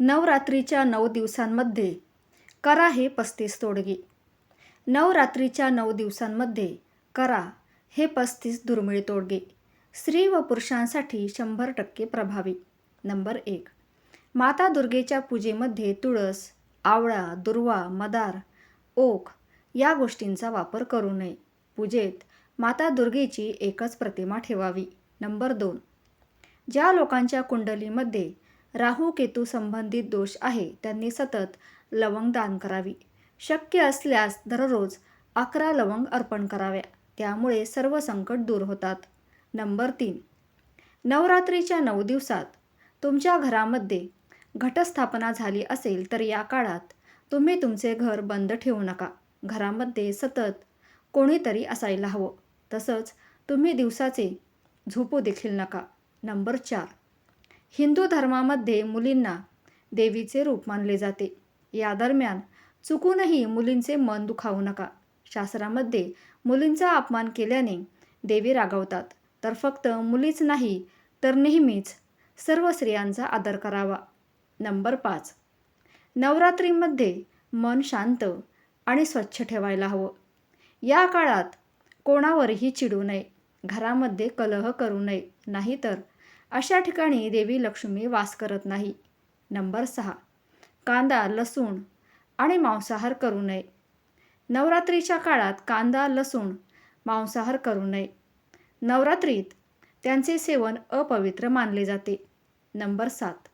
नवरात्रीच्या नऊ दिवसांमध्ये. करा हे पस्तीस तोडगे. नवरात्रीच्या नऊ दिवसांमध्ये करा हे पस्तीस दुर्मिळ तोडगे. स्त्री व पुरुषांसाठी शंभर टक्के प्रभावी. नंबर एक. माता दुर्गेच्या पूजेमध्ये तुळस आवळा दुर्वा मदार ओक या गोष्टींचा वापर करू नये. पूजेत माता दुर्गेची एकच प्रतिमा ठेवावी. नंबर दोन. ज्या लोकांच्या कुंडलीमध्ये राहू केतू संबंधित दोष आहे. त्यांनी सतत लवंग दान करावी. शक्य असल्यास दररोज अकरा लवंग अर्पण कराव्या. त्यामुळे सर्व संकट दूर होतात. नंबर तीन. नवरात्रीच्या नऊ दिवसात तुमच्या घरामध्ये घटस्थापना झाली असेल तर या काळात तुम्ही तुमचे घर बंद ठेवू नका. घरामध्ये सतत कोणीतरी असायला हवं. तसंच तुम्ही दिवसाचे झोपू देखील नका. नंबर चार. हिंदू धर्मामध्ये मुलींना देवीचे रूप मानले जाते. या दरम्यान चुकूनही मुलींचे मन दुखावू नका. शास्त्रामध्ये मुलींचा अपमान केल्याने देवी रागवतात. तर फक्त मुलीच नाही तर नेहमीच सर्व स्त्रियांचा आदर करावा. नंबर पाच. नवरात्रीमध्ये मन शांत आणि स्वच्छ ठेवायला हवं. या काळात कोणावरही चिडू नये. घरामध्ये कलह करू नये. नाहीतर अशा ठिकाणी देवी लक्ष्मी वास करत नाही. नंबर सहा. कांदा लसूण आणि मांसाहार करू नये. नवरात्रीच्या काळात कांदा लसूण मांसाहार करू नये. नवरात्रीत त्यांचे सेवन अपवित्र मानले जाते. नंबर सात.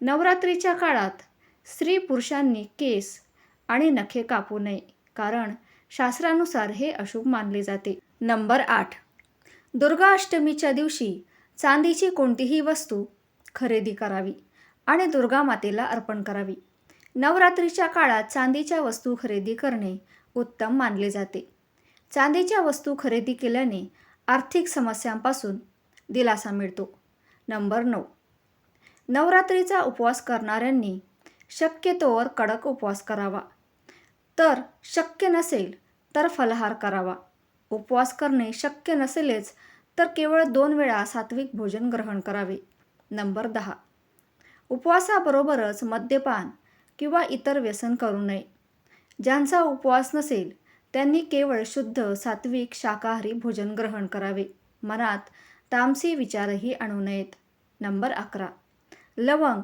नवरात्रीच्या काळात स्त्री पुरुषांनी केस आणि नखे कापू नये कारण शास्त्रानुसार हे अशुभ मानले जाते. नंबर आठ. दुर्गाष्टमीच्या दिवशी चांदीची कोणतीही वस्तू खरेदी करावी आणि दुर्गा मातेला अर्पण करावी. नवरात्रीच्या काळात चांदीच्या वस्तू खरेदी करणे उत्तम मानले जाते. चांदीच्या वस्तू खरेदी केल्याने आर्थिक समस्यांपासून दिलासा मिळतो. नंबर नऊ. नवरात्रीचा उपवास करणाऱ्यांनी शक्यतोवर कडक उपवास करावा. तर शक्य नसेल तर फलहार करावा. उपवास करणे शक्य नसेलच तर केवळ दोन वेळा सात्विक भोजन ग्रहण करावे. नंबर दहा. उपवासाबरोबरच मद्यपान किंवा इतर व्यसन करू नये. ज्यांचा उपवास नसेल त्यांनी केवळ शुद्ध सात्विक शाकाहारी भोजन ग्रहण करावे. मनात तामसी विचारही आणू नयेत. नंबर अकरा. लवंग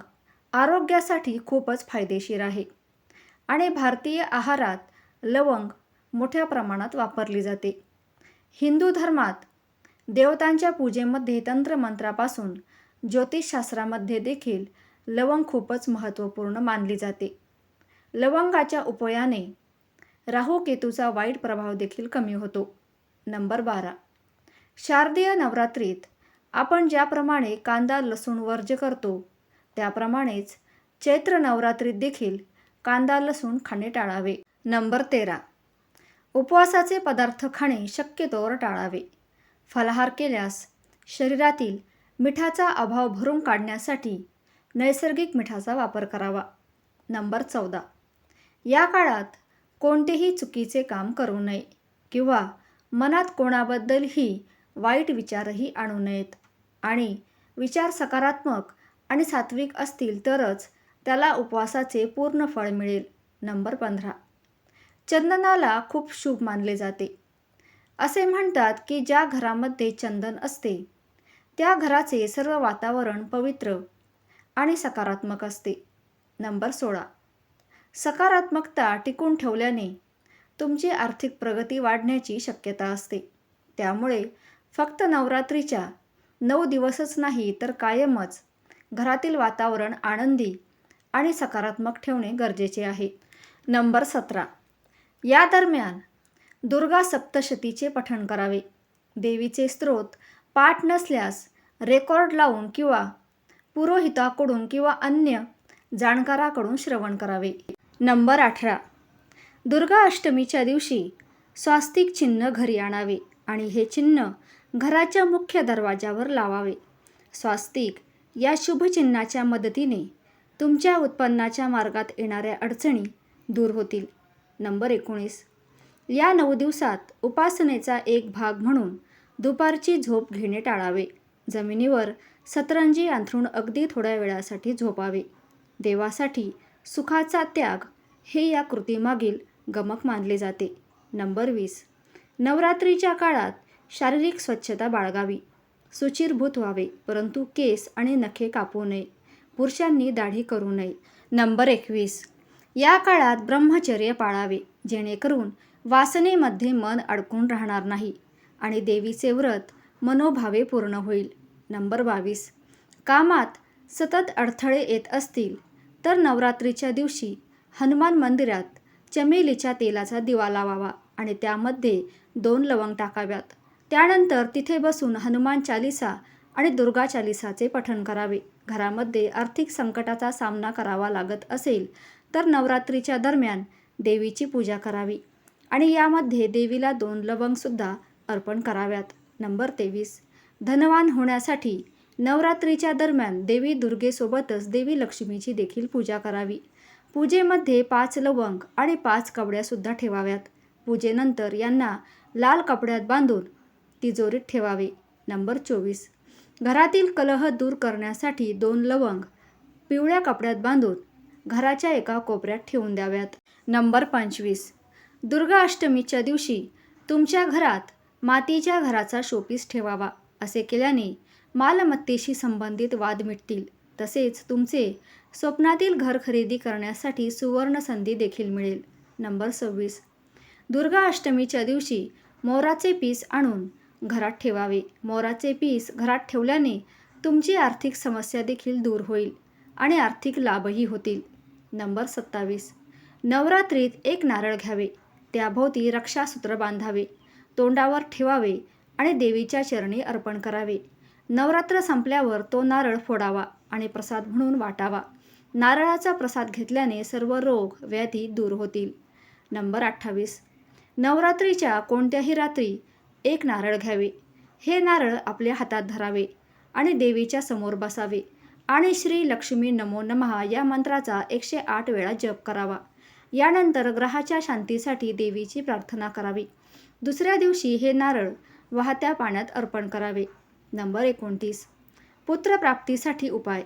आरोग्यासाठी खूपच फायदेशीर आहे. आणि भारतीय आहारात लवंग मोठ्या प्रमाणात वापरली जाते. हिंदू धर्मात देवतांच्या पूजेमध्ये तंत्रमंत्रापासून ज्योतिषशास्त्रामध्ये देखील लवंग खूपच महत्त्वपूर्ण मानली जाते. लवंगाच्या उपयाने राहू केतूचा वाईट प्रभाव देखील कमी होतो. नंबर बारा. शारदीय नवरात्रीत आपण ज्याप्रमाणे कांदा लसूण वर्ज्य करतो त्याप्रमाणेच चैत्र नवरात्रीत देखील कांदा लसूण खाणे टाळावे. नंबर तेरा. उपवासाचे पदार्थ खाणे शक्यतोवर टाळावे. फलाहार केल्यास शरीरातील मिठाचा अभाव भरून काढण्यासाठी नैसर्गिक मिठाचा वापर करावा. नंबर चौदा. या काळात कोणतेही चुकीचे काम करू नये किंवा मनात कोणाबद्दलही वाईट विचारही आणू नयेत आणि विचार सकारात्मक आणि सात्विक असतील तरच त्याला उपवासाचे पूर्ण फळ मिळेल. नंबर पंधरा. चंदनाला खूप शुभ मानले जाते. असे म्हणतात की ज्या घरामध्ये चंदन असते त्या घराचे सर्व वातावरण पवित्र आणि सकारात्मक असते. नंबर सोळा. सकारात्मकता टिकून ठेवल्याने तुमची आर्थिक प्रगती वाढण्याची शक्यता असते. त्यामुळे फक्त नवरात्रीच्या नऊ दिवसच नाही तर कायमच घरातील वातावरण आनंदी आणि सकारात्मक ठेवणे गरजेचे आहे. नंबर सतरा. या दरम्यान दुर्गा सप्तशतीचे पठण करावे. देवीचे स्त्रोत पाठ नसल्यास रेकॉर्ड लावून किंवा पुरोहिताकडून किंवा अन्य जाणकाराकडून श्रवण करावे. नंबर अठरा. दुर्गा अष्टमीच्या दिवशी स्वास्तिक चिन्ह घरी आणावे आणि हे चिन्ह घराच्या मुख्य दरवाजावर लावावे. स्वास्तिक या शुभचिन्हाच्या मदतीने तुमच्या उत्पन्नाच्या मार्गात येणाऱ्या अडचणी दूर होतील. नंबर एकोणीस. या नऊ दिवसात उपासनेचा एक भाग म्हणून दुपारची झोप घेणे टाळावे. जमिनीवर सतरंजी अंथरूण अगदी थोड्या वेळासाठी झोपावे. देवासाठी सुखाचा त्याग हे या कृतीमागील गमक मानले जाते. नंबर वीस. नवरात्रीच्या काळात शारीरिक स्वच्छता बाळगावी. सुचिरभूत व्हावे परंतु केस आणि नखे कापू नये. पुरुषांनी दाढी करू नये. नंबर एकवीस. या काळात ब्रह्मचर्य पाळावे जेणेकरून वासनेमध्ये मन अडकून राहणार नाही आणि देवीचे व्रत मनोभावे पूर्ण होईल. नंबर बावीस. कामात सतत अडथळे येत असतील तर नवरात्रीच्या दिवशी हनुमान मंदिरात चमेलीच्या तेलाचा दिवा लावावा आणि त्यामध्ये दोन लवंग टाकाव्यात. त्यानंतर तिथे बसून हनुमान चालिसा आणि दुर्गा चालिसाचे पठण करावे. घरामध्ये आर्थिक संकटाचा सामना करावा लागत असेल तर नवरात्रीच्या दरम्यान देवीची पूजा करावी. आणि यामध्ये देवीला दोन लवंगसुद्धा अर्पण कराव्यात. नंबर तेवीस. धनवान होण्यासाठी नवरात्रीच्या दरम्यान देवी दुर्गेसोबतच देवी लक्ष्मीची देखील पूजा करावी. पूजेमध्ये पाच लवंग आणि पाच कवड्यासुद्धा ठेवाव्यात. पूजेनंतर यांना लाल कपड्यात बांधून तिजोरीत ठेवावे. नंबर चोवीस. घरातील कलह दूर करण्यासाठी दोन लवंग पिवळ्या कपड्यात बांधून घराच्या एका कोपऱ्यात ठेवून द्याव्यात. नंबर पंचवीस. दुर्गाष्टमीच्या दिवशी तुमच्या घरात मातीच्या घराचा शोपीस ठेवावा असे केल्याने मालमत्तेशी संबंधित वाद मिटतील. तसेच तुमचे स्वप्नातील घर खरेदी करण्यासाठी सुवर्ण संधी देखील मिळेल. नंबर सव्वीस. दुर्गाष्टमीच्या दिवशी मोराचे पीस आणून घरात ठेवावे. मोराचे पीस घरात ठेवल्याने तुमची आर्थिक समस्या देखील दूर होईल आणि आर्थिक लाभही होतील. नंबर सत्तावीस. नवरात्रीत एक नारळ घ्यावे. त्याभोवती रक्षासूत्र बांधावे तोंडावर ठेवावे आणि देवीच्या चरणी अर्पण करावे. नवरात्र संपल्यावर तो नारळ फोडावा आणि प्रसाद म्हणून वाटावा. नारळाचा प्रसाद घेतल्याने सर्व रोग व्याधी दूर होतील. नंबर अठ्ठावीस. नवरात्रीच्या कोणत्याही रात्री एक नारळ घ्यावे. हे नारळ आपल्या हातात धरावे आणि देवीच्या समोर बसावे आणि श्री लक्ष्मी नमो नमहा या मंत्राचा एकशे आठ वेळा जप करावा. यानंतर ग्रहाच्या शांतीसाठी देवीची प्रार्थना करावी. दुसऱ्या दिवशी हे नारळ वाहत्या पाण्यात अर्पण करावे. नंबर एकोणतीस. पुत्रप्राप्तीसाठी उपाय.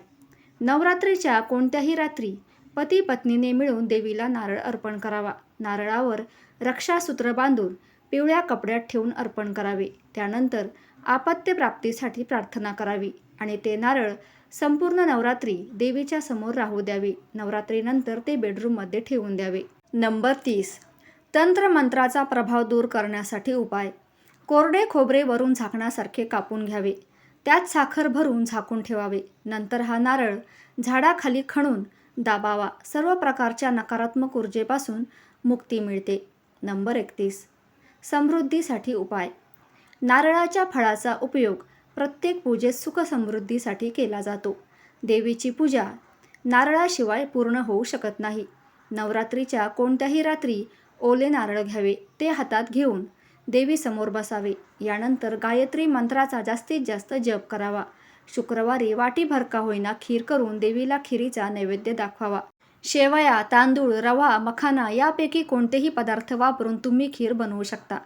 नवरात्रीच्या कोणत्याही रात्री पती पत्नीने मिळून देवीला नारळ अर्पण करावा. नारळावर रक्षासूत्र बांधून पिवळ्या कपड्यात ठेवून अर्पण करावे. त्यानंतर आपत्यप्राप्तीसाठी प्रार्थना करावी आणि ते नारळ संपूर्ण नवरात्री देवीच्या समोर राहू द्यावे. नवरात्रीनंतर ते बेडरूममध्ये ठेवून द्यावे. नंबर तीस. तंत्रमंत्राचा प्रभाव दूर करण्यासाठी उपाय. कोरडे खोबरे वरून झाकण्यासारखे कापून घ्यावे. त्यात साखर भरून झाकून ठेवावे. नंतर हा नारळ झाडाखाली खणून दाबावा. सर्व प्रकारच्या नकारात्मक ऊर्जेपासून मुक्ती मिळते. नंबर एकतीस. समृद्धीसाठी उपाय. नारळाच्या फळाचा उपयोग प्रत्येक पूजेत सुखसमृद्धीसाठी केला जातो. देवीची पूजा नारळाशिवाय पूर्ण होऊ शकत नाही. नवरात्रीच्या कोणत्याही रात्री ओले नारळ घ्यावे ते हातात घेऊन देवीसमोर बसावे. यानंतर गायत्री मंत्राचा जास्तीत जास्त जप करावा. शुक्रवारी वाटीभर का होईना खीर करून देवीला खिरीचा नैवेद्य दाखवावा. शेवया तांदूळ रवा मखाना यापैकी कोणतेही पदार्थ वापरून तुम्ही खीर बनवू शकता.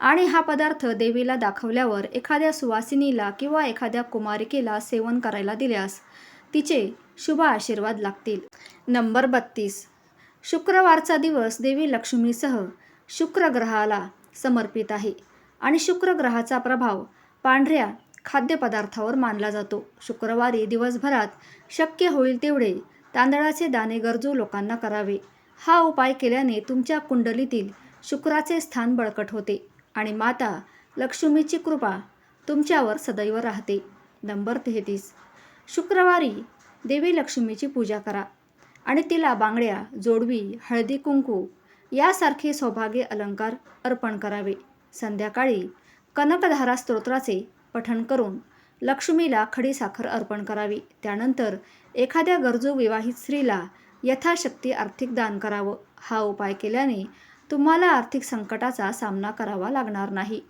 आणि हा पदार्थ देवीला दाखवल्यावर एखाद्या सुवासिनीला किंवा एखाद्या कुमारिकेला सेवन करायला दिल्यास तिचे शुभ आशीर्वाद लागतील. नंबर बत्तीस. शुक्रवारचा दिवस देवी लक्ष्मीसह शुक्र ग्रहाला समर्पित आहे आणि शुक्र ग्रहाचा प्रभाव पांढऱ्या खाद्यपदार्थावर मानला जातो. शुक्रवारी दिवसभरात शक्य होईल तेवढे तांदळाचे दाणे गरजू लोकांना करावे. हा उपाय केल्याने तुमच्या कुंडलीतील शुक्राचे स्थान बळकट होते. आणि माता लक्ष्मीची कृपा तुमच्यावर सदैव राहते. नंबर तेहतीस. शुक्रवारी देवी लक्ष्मीची पूजा करा आणि तिला बांगड्या जोडवी हळदी कुंकू यासारखे सौभाग्य अलंकार अर्पण करावे. संध्याकाळी कनकधारा स्तोत्राचे पठण करून लक्ष्मीला खडीसाखर अर्पण करावी. त्यानंतर एखाद्या गरजू विवाहित स्त्रीला यथाशक्ती आर्थिक दान करावं. हा उपाय केल्याने तुम्हाला आर्थिक संकटाचा सामना करावा लागणार नाही.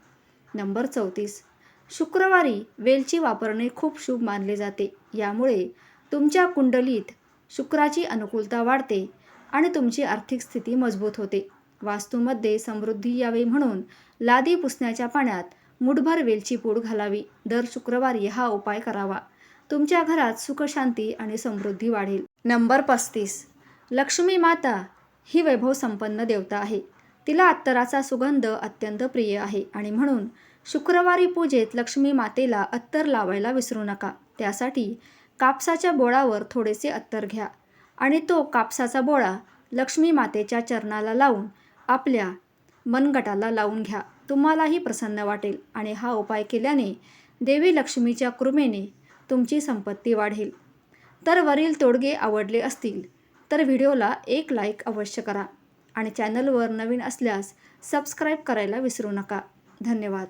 नंबर चौतीस. शुक्रवारी वेलची वापरणे खूप शुभ मानले जाते. यामुळे तुमच्या कुंडलीत शुक्राची अनुकूलता वाढते आणि तुमची आर्थिक स्थिती मजबूत होते. वास्तूमध्ये समृद्धी यावी म्हणून लादी पुसण्याच्या पाण्यात मुठभर वेलची पूड घालावी. दर शुक्रवारी हा उपाय करावा. तुमच्या घरात सुखशांती आणि समृद्धी वाढेल. नंबर पस्तीस. लक्ष्मी माता ही वैभव संपन्न देवता आहे. तिला अत्तराचा सुगंध अत्यंत प्रिय आहे आणि म्हणून शुक्रवारी पूजेत लक्ष्मी मातेला अत्तर लावायला विसरू नका. त्यासाठी कापसाच्या बोळावर थोडेसे अत्तर घ्या आणि तो कापसाचा बोळा लक्ष्मी मातेच्या चरणाला लावून आपल्या मनगटाला लावून घ्या. तुम्हालाही प्रसन्न वाटेल आणि हा उपाय केल्याने देवी लक्ष्मीच्या कृपेने तुमची संपत्ती वाढेल. तर वरील तोडगे आवडले असतील तर व्हिडिओला एक लाईक अवश्य करा आणि चॅनलवर नवीन असल्यास सबस्क्राईब करायला विसरू नका. धन्यवाद.